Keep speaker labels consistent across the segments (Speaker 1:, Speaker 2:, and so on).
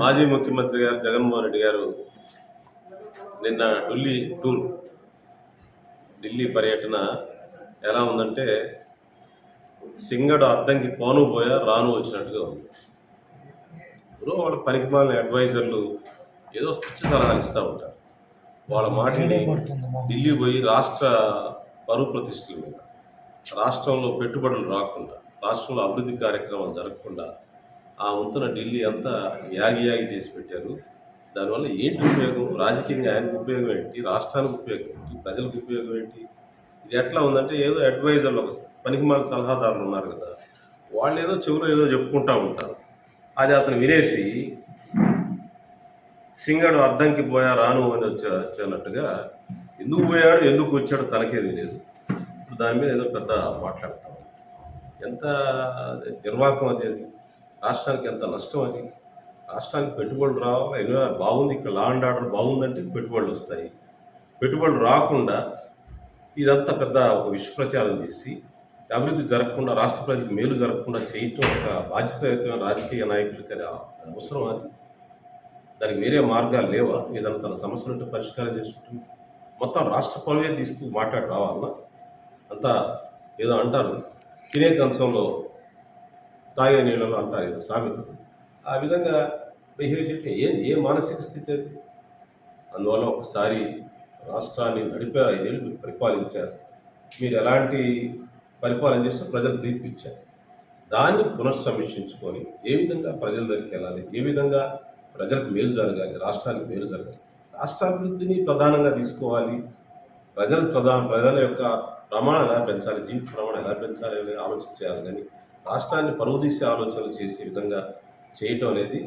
Speaker 1: మాజీ ముఖ్యమంత్రి గారు జగన్మోహన్ రెడ్డి గారు నిన్న ఢిల్లీ టూర్ ఢిల్లీ పర్యటన ఎలా ఉందంటే సింగడు అద్దంకి పోను పోయా రాను వచ్చినట్టుగా ఉంది. ఇప్పుడు వాళ్ళ పనికిమాలిన అడ్వైజర్లు ఏదో పిచ్చి సలహాలు ఇస్తూ ఉంటారు. వాళ్ళ మాటని ఢిల్లీ పోయి రాష్ట్ర పరువు ప్రతిష్టల మీద రాష్ట్రంలో పెట్టుబడులు రాకుండా రాష్ట్రంలో అభివృద్ధి కార్యక్రమాలు జరగకుండా ఆ వంతున ఢిల్లీ అంతా యాగి యాగి చేసి పెట్టారు. దానివల్ల ఏంటి ఉపయోగం? రాజకీయంగా ఆయనకు ఉపయోగం ఏంటి? రాష్ట్రానికి ఉపయోగం ఏంటి? ప్రజలకు ఉపయోగం ఏంటి? ఇది ఎట్లా ఉందంటే ఏదో అడ్వైజర్లు ఒక పనికిమాల సలహాదారులు ఉన్నారు కదా వాళ్ళు ఏదో చెవులో ఏదో చెప్పుకుంటా ఉంటారు. అది అతను వినేసి సింగడు అద్దంకి పోయా రాను అని వచ్చే వచ్చేనట్టుగా ఎందుకు పోయాడు? ఎందుకు వచ్చాడు? తనకేది లేదు. దాని మీద ఏదో పెద్ద మాట్లాడతాం ఎంత నిర్వాహకం అది అది. రాష్ట్రానికి ఎంత నష్టం అది. రాష్ట్రానికి పెట్టుబడులు రావాలి ఏదో బాగుంది ఇక్కడ లా అండ్ ఆర్డర్ బాగుందంటే పెట్టుబడులు వస్తాయి. పెట్టుబడులు రాకుండా ఇదంతా పెద్ద ఒక విషప్రచారం చేసి అభివృద్ధి జరగకుండా రాష్ట్ర ప్రజలకు మేలు జరగకుండా చేయటం ఒక బాధ్యతాయుతమైన రాజకీయ నాయకులకి అది అవసరం అది. దానికి వేరే మార్గాలు లేవా? ఏదైనా తన సమస్యలుంటే పరిష్కారం చేసుకుంటుంది. మొత్తం రాష్ట్ర పరువే తీస్తూ మాట్లాడి రావాలన్నా అంతా ఏదో అంటారు. తినే కంచంలో తాగే నీళ్ళలో అంటారు ఏదో సామెత. ఆ విధంగా బిహేవ్ చేయటం ఏ ఏ మానసిక స్థితి అది? అందువల్ల ఒకసారి రాష్ట్రాన్ని నడిపే ఐదేళ్ళు మీరు పరిపాలించారు. మీరు ఎలాంటి పరిపాలన చేస్తే ప్రజలు తీర్పిచ్చారు దాన్ని పునఃసమీక్షించుకొని ఏ విధంగా ప్రజల దగ్గరికి వెళ్ళాలి? ఏ విధంగా ప్రజలకు మేలు జరగాలి? రాష్ట్రానికి మేలు జరగాలి? రాష్ట్రాభివృద్ధిని ప్రధానంగా తీసుకోవాలి. ప్రజల ప్రధాన ప్రజల యొక్క ప్రమాణం ఎలా పెంచాలి? జీవిత ప్రమాణం ఎలా పెంచాలి అనేది ఆలోచించాలి కానీ రాష్ట్రాన్ని పరువుదీసే ఆలోచనలు చేసే విధంగా చేయటం అనేది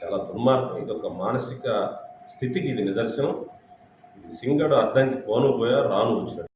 Speaker 1: చాలా దుర్మార్గం. ఇది ఒక మానసిక స్థితికి ఇది నిదర్శనం. ఇది సింగడు అద్దంకి పోను పోయా రాను వచ్చినట్టు